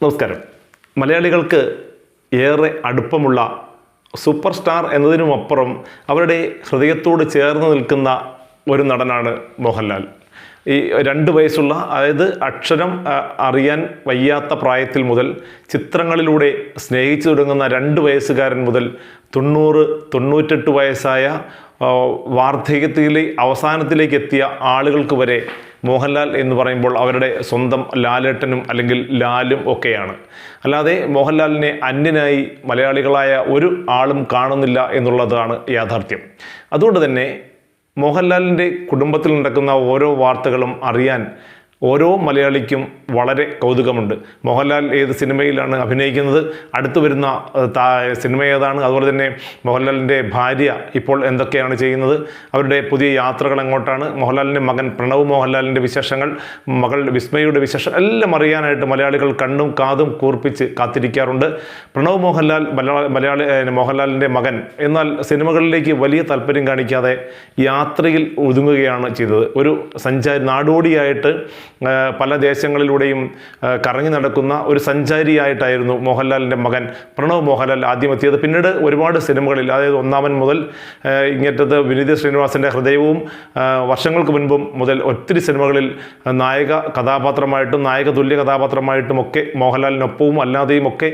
നമസ്കാരം. മലയാളികൾക്ക് ഏറെ അടുപ്പമുള്ള സൂപ്പർ സ്റ്റാർ എന്നതിനുമപ്പുറം അവരുടെ ഹൃദയത്തോട് ചേർന്ന് നിൽക്കുന്ന ഒരു നടനാണ് മോഹൻലാൽ. ഈ രണ്ട് വയസ്സുള്ള അതായത് അക്ഷരം അറിയാൻ വയ്യാത്ത പ്രായത്തിൽ മുതൽ ചിത്രങ്ങളിലൂടെ സ്നേഹിച്ചു തുടങ്ങുന്ന രണ്ട് വയസ്സുകാരൻ മുതൽ തൊണ്ണൂറ് തൊണ്ണൂറ്റെട്ട് വയസ്സായ വാർദ്ധക്യത്തിലെ അവസാനത്തിലേക്ക് എത്തിയ ആളുകൾക്ക് വരെ മോഹൻലാൽ എന്ന് പറയുമ്പോൾ അവരുടെ സ്വന്തം ലാലേട്ടനും അല്ലെങ്കിൽ ലാലും ഒക്കെയാണ്. അല്ലാതെ മോഹൻലാലിനെ അന്യനായി മലയാളികളായ ഒരു ആളും കാണുന്നില്ല എന്നുള്ളതാണ് യാഥാർത്ഥ്യം. അതുകൊണ്ട് തന്നെ മോഹൻലാലിന്റെ കുടുംബത്തിൽ നടക്കുന്ന ഓരോ വാർത്തകളും അറിയാൻ ഓരോ മലയാളിക്കും വളരെ കൗതുകമുണ്ട്. മോഹൻലാൽ ഏത് സിനിമയിലാണ് അഭിനയിക്കുന്നത്? അടുത്തു വരുന്ന സിനിമ ഏതാണ്? അതുപോലെ തന്നെ മോഹൻലാലിന്റെ ഭാര്യ ഇപ്പോൾ എന്തൊക്കെയാണ് ചെയ്യുന്നത്? അവരുടെ പുതിയ യാത്രകൾ എങ്ങോട്ടാണ്? മോഹൻലാലിന്റെ മകൻ പ്രണവ് മോഹൻലാലിന്റെ വിശേഷങ്ങൾ മകൾ വിസ്മയുടെ വിശേഷം എല്ലാം അറിയാനായിട്ട് മലയാളികൾ കണ്ണും കാതും കൂർപ്പിച്ച് കാത്തിരിക്കാറുണ്ട്. പ്രണവ് മോഹൻലാൽ മലയാള മോഹൻലാലിന്റെ മകൻ. എന്നാൽ സിനിമകളിലേക്ക് വലിയ താല്പര്യം കാണിക്കാതെ യാത്രയിൽ ഒതുങ്ങുകയാണ് ചെയ്തത്. ഒരു സഞ്ചാരി നാടോടിയായിട്ട് പല ദേശങ്ങളിലൂടെയും കറങ്ങി നടക്കുന്ന ഒരു സഞ്ചാരിയായിട്ടായിരുന്നു മോഹൻലാലിന്റെ മകൻ പ്രണവ് മോഹൻലാൽ ആദ്യം എത്തിയത് പിന്നീട് ഒരുപാട് സിനിമകളിൽ അതായത് ഒന്നാമൻ മുതൽ ഇങ്ങറ്റത്ത് വിനീത് ശ്രീനിവാസന്റെ ഹൃദയവും വർഷങ്ങൾക്ക് മുൻപും മുതൽ ഒത്തിരി സിനിമകളിൽ നായക കഥാപാത്രമായിട്ടും നായക തുല്യ കഥാപാത്രമായിട്ടും ഒക്കെ മോഹൻലാലിനൊപ്പവും അല്ലാതെയും ഒക്കെ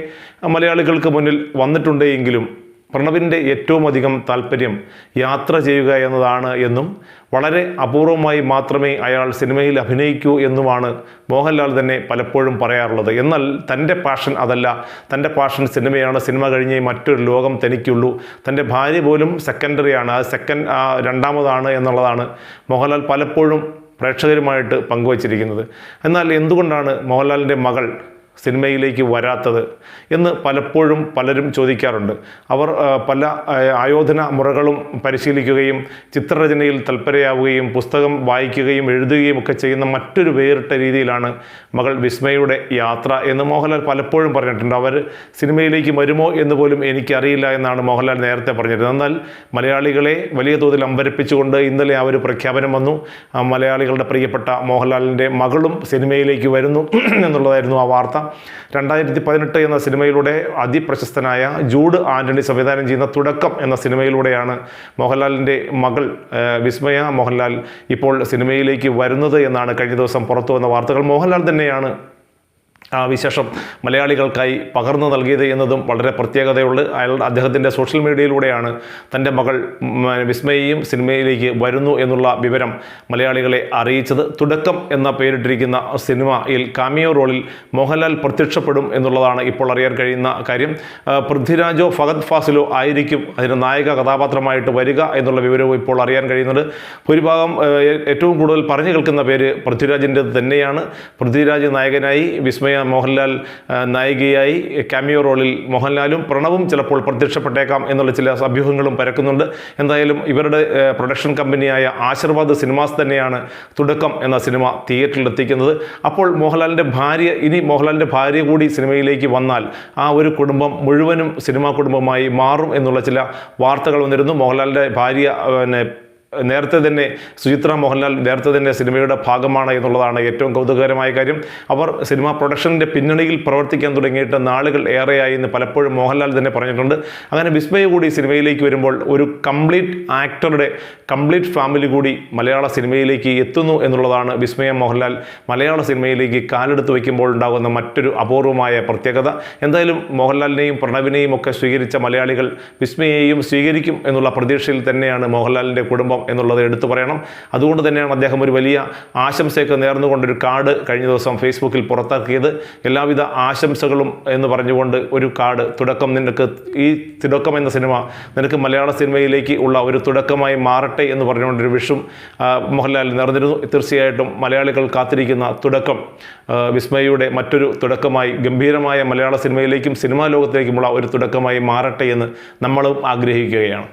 മലയാളികൾക്ക് മുന്നിൽ വന്നിട്ടുണ്ട് എങ്കിലും പ്രണവിന്റെ ഏറ്റവും അധികം താല്പര്യം യാത്ര ചെയ്യുക എന്നതാണ് എന്നും വളരെ അപൂർവമായി മാത്രമേ അയാൾ സിനിമയിൽ അഭിനയിക്കൂ എന്നുമാണ് മോഹൻലാൽ തന്നെ പലപ്പോഴും പറയാറുള്ളത്. എന്നാൽ തന്റെ പാഷൻ അതല്ല. തന്റെ പാഷൻ സിനിമയാണ്. സിനിമ കഴിഞ്ഞേ മറ്റൊരു ലോകം തനിക്കുള്ളൂ. തന്റെ ഭാര്യ പോലും സെക്കൻഡറിയാണ് അത് സെക്കൻഡ് രണ്ടാമതാണ് എന്നുള്ളതാണ് മോഹൻലാൽ പലപ്പോഴും പ്രേക്ഷകരുമായിട്ട് പങ്കുവച്ചിരിക്കുന്നത്. എന്നാൽ എന്തുകൊണ്ടാണ് മോഹൻലാലിന്റെ മകൾ സിനിമയിലേക്ക് വരാത്തത് എന്ന് പലപ്പോഴും പലരും ചോദിക്കാറുണ്ട്. അവർ പല ആയോധന മുറകളും പരിശീലിക്കുകയും ചിത്രരചനയിൽ തൽപരയാവുകയും പുസ്തകം വായിക്കുകയും എഴുതുകയും ഒക്കെ ചെയ്യുന്ന മറ്റൊരു വേറിട്ട രീതിയിലാണ് മകൾ വിസ്മയുടെ യാത്ര എന്ന് മോഹൻലാൽ പലപ്പോഴും പറഞ്ഞിട്ടുണ്ട്. അവർ സിനിമയിലേക്ക് വരുമോ എന്ന് പോലും എനിക്കറിയില്ല എന്നാണ് മോഹൻലാൽ നേരത്തെ പറഞ്ഞിരുന്നത്. എന്നാൽ മലയാളികളെ വലിയ തോതിൽ അമ്പരപ്പിച്ചുകൊണ്ട് ഇന്നലെ ആ ഒരു പ്രഖ്യാപനം വന്നു. മലയാളികളുടെ പ്രിയപ്പെട്ട മോഹൻലാലിന്റെ മകളും സിനിമയിലേക്ക് വരുന്നു എന്നുള്ളതായിരുന്നു ആ വാർത്ത. രണ്ടായിരത്തി പതിനെട്ട് എന്ന സിനിമയിലൂടെ അതിപ്രശസ്തനായ ജൂഡ് ആന്റണി സംവിധാനം ചെയ്യുന്ന തുടക്കം എന്ന സിനിമയിലൂടെയാണ് മോഹൻലാലിന്റെ മകൾ വിസ്മയ മോഹൻലാൽ ഇപ്പോൾ സിനിമയിലേക്ക് വരുന്നത് എന്നാണ് കഴിഞ്ഞ ദിവസം പുറത്തു വന്ന വാർത്തകൾ. മോഹൻലാൽ തന്നെയാണ് ആ വിശേഷം മലയാളികൾക്കായി പകർന്നു നൽകിയത് എന്നതും വളരെ പ്രത്യേകതയുള്ള. അയാൾ അദ്ദേഹത്തിന്റെ സോഷ്യൽ മീഡിയയിലൂടെയാണ് തന്റെ മകൾ വിസ്മയയും സിനിമയിലേക്ക് വരുന്നു എന്നുള്ള വിവരം മലയാളികളെ അറിയിച്ചത്. തുടക്കം എന്ന പേരിട്ടിരിക്കുന്ന സിനിമയിൽ കാമിയോ റോളിൽ മോഹൻലാൽ പ്രത്യക്ഷപ്പെടും എന്നുള്ളതാണ് ഇപ്പോൾ അറിയാൻ കഴിയുന്ന കാര്യം. പൃഥ്വിരാജോ ഫഹദ് ഫാസിലോ ആയിരിക്കും അതിന് നായക കഥാപാത്രമായിട്ട് വരിക എന്നുള്ള വിവരവും ഇപ്പോൾ അറിയാൻ കഴിയുന്നുണ്ട്. ഭൂരിഭാഗം ഏറ്റവും കൂടുതൽ പറഞ്ഞു കേൾക്കുന്ന പേര് പൃഥ്വിരാജിന്റെ തന്നെയാണ്. പൃഥ്വിരാജ് നായകനായി വിസ്മയ മോഹൻലാൽ നായികയായി കാമിയോ റോളിൽ മോഹൻലാലും പ്രണവും ചിലപ്പോൾ പ്രത്യക്ഷപ്പെട്ടേക്കാം എന്നുള്ള ചില അഭ്യൂഹങ്ങളും പരക്കുന്നുണ്ട്. എന്തായാലും ഇവരുടെ പ്രൊഡക്ഷൻ കമ്പനിയായ ആശീർവാദ് സിനിമാസ് തന്നെയാണ് തുടക്കം എന്ന സിനിമ തിയേറ്ററിൽ എത്തിക്കുന്നത് അപ്പോൾ മോഹൻലാലിന്റെ ഭാര്യ ഇനി മോഹൻലാലിന്റെ ഭാര്യ കൂടി സിനിമയിലേക്ക് വന്നാൽ ആ ഒരു കുടുംബം മുഴുവനും സിനിമാ കുടുംബമായി മാറും എന്നുള്ള ചില വാർത്തകൾ വന്നിരുന്നു. മോഹൻലാലിന്റെ ഭാര്യ പിന്നെ നേരത്തെ തന്നെ സുചിത്ര മോഹൻലാൽ നേരത്തെ തന്നെ സിനിമയുടെ ഭാഗമാണ് എന്നുള്ളതാണ് ഏറ്റവും കൗതുകകരമായ കാര്യം. അവർ സിനിമ പ്രൊഡക്ഷന്റെ പിന്നണിയിൽ പ്രവർത്തിക്കാൻ തുടങ്ങിയിട്ട് നാളുകൾ ഏറെയായി എന്ന് പലപ്പോഴും മോഹൻലാൽ തന്നെ പറഞ്ഞിട്ടുണ്ട്. അങ്ങനെ വിസ്മയ കൂടി സിനിമയിലേക്ക് വരുമ്പോൾ ഒരു കംപ്ലീറ്റ് ആക്ടറുടെ കംപ്ലീറ്റ് ഫാമിലി കൂടി മലയാള സിനിമയിലേക്ക് എത്തുന്നു എന്നുള്ളതാണ് വിസ്മയ മോഹൻലാൽ മലയാള സിനിമയിലേക്ക് കാലെടുത്ത് വയ്ക്കുമ്പോൾ ഉണ്ടാകുന്ന മറ്റൊരു അപൂർവമായ പ്രത്യേകത. എന്തായാലും മോഹൻലാലിനെയും പ്രണവിനെയും ഒക്കെ സ്വീകരിച്ച മലയാളികൾ വിസ്മയെയും സ്വീകരിക്കും എന്നുള്ള പ്രതീക്ഷയിൽ തന്നെയാണ് മോഹൻലാലിന്റെ കുടുംബം എന്നുള്ളത് എടുത്തു പറയണം. അതുകൊണ്ട് തന്നെയാണ് അദ്ദേഹം ഒരു വലിയ ആശംസയൊക്കെ നേർന്നുകൊണ്ടൊരു കാർഡ് കഴിഞ്ഞ ദിവസം ഫേസ്ബുക്കിൽ പുറത്താക്കിയത്. എല്ലാവിധ ആശംസകളും എന്ന് പറഞ്ഞുകൊണ്ട് ഒരു കാർഡ് തുടക്കം നിനക്ക് ഈ തുടക്കം എന്ന സിനിമ നിനക്ക് മലയാള സിനിമയിലേക്ക് ഉള്ള ഒരു തുടക്കമായി മാറട്ടെ എന്ന് പറഞ്ഞുകൊണ്ടൊരു വിഷും മോഹൻലാൽ നിറഞ്ഞിരുന്നു. തീർച്ചയായിട്ടും മലയാളികൾ കാത്തിരിക്കുന്ന തുടക്കം വിസ്മയയുടെ മറ്റൊരു തുടക്കമായി ഗംഭീരമായ മലയാള സിനിമയിലേക്കും സിനിമാ ലോകത്തേക്കുമുള്ള ഒരു തുടക്കമായി മാറട്ടെ എന്ന് നമ്മളും ആഗ്രഹിക്കുകയാണ്.